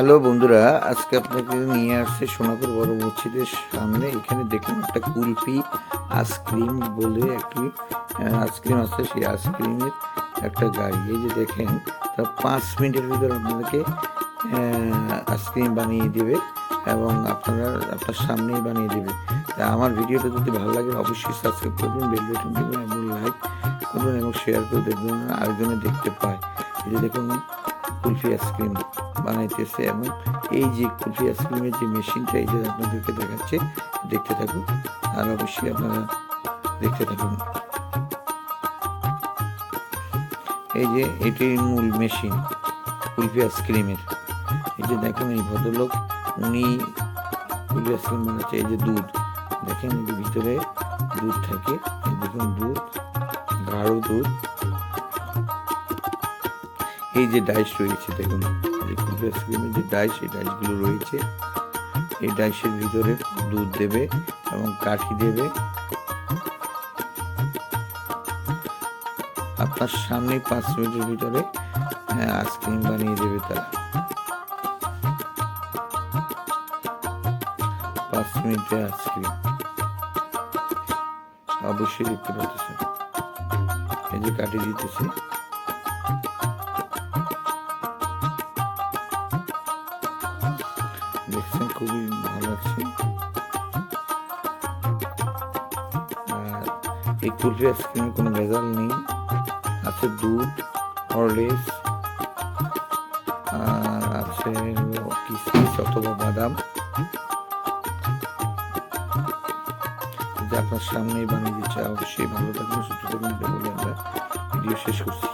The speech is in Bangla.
হ্যালো বন্ধুরা, আজকে আপনাকে নিয়ে আসছে সোনাপুর বড় মসজিদের সামনে। এখানে দেখলাম একটা কুলফি আইসক্রিম বলে একটি আইসক্রিম আছে, সেই আইসক্রিমের একটা গাড়ি। এই যে দেখেন তার পাঁচ মিনিটের ভিতর আপনাদেরকে আইসক্রিম বানিয়ে দেবে এবং আপনারা আপনার সামনেই বানিয়ে দেবে। তা আমার ভিডিওটা যদি ভালো লাগে, অবশ্যই সাবস্ক্রাইব করবেন বেল বাটন দেবেন এবং লাইক করবেন এবং শেয়ার করে দেখবেন আরেকজনে দেখতে পায়। যে দেখুন কুলফি আইসক্রিম বানাইতেছে এবং এই যে কুলফি আইসক্রিমের যে মেশিনটা, এই যে আপনাদেরকে দেখাচ্ছে, দেখতে থাকুন। আর অবশ্যই আপনারা দেখতে থাকুন। এই যে এটি মূল মেশিন কুলফি আইসক্রিমের। এই যে দেখুন এই ভদ্রলোক, উনি কুলফি আইসক্রিম বানাচ্ছে, এই যে দুধ। দেখেন ভিতরে দুধ থাকে। দেখুন দুধ, গাঢ় দুধ। এই যে ডাইস রয়েছে দেখুন আইসক্রিমের যে ডাইস এই ডাইসগুলো রয়েছে এই ডাইসের ভিতরে দুধ দেবে এবং কাঠি দেবে। আপনার সামনে পাঁচ মিনিটের ভিতরে হ্যাঁ, আইসক্রিম বানিয়ে দেবে তারা। পাঁচ মিনিটে আইসক্রিম অবশ্যই দেখতে পাচ্ছেন। এই যে কাটি দিতেছে। দেখছেন, খুবই ভালো লাগছে। আর এই কুলফি আইসক্রিমে কোনো ভেজাল নেই। আছে দুধ, হরলিক্স, আর আছে কিসমিস অথবা বাদাম। যে আপনার সামনেই বানিয়ে দিচ্ছে অবশ্যই ভালো থাকবেন, সুস্থ থাকবেন বলে আমরা। ভিডিও শেষ করছি।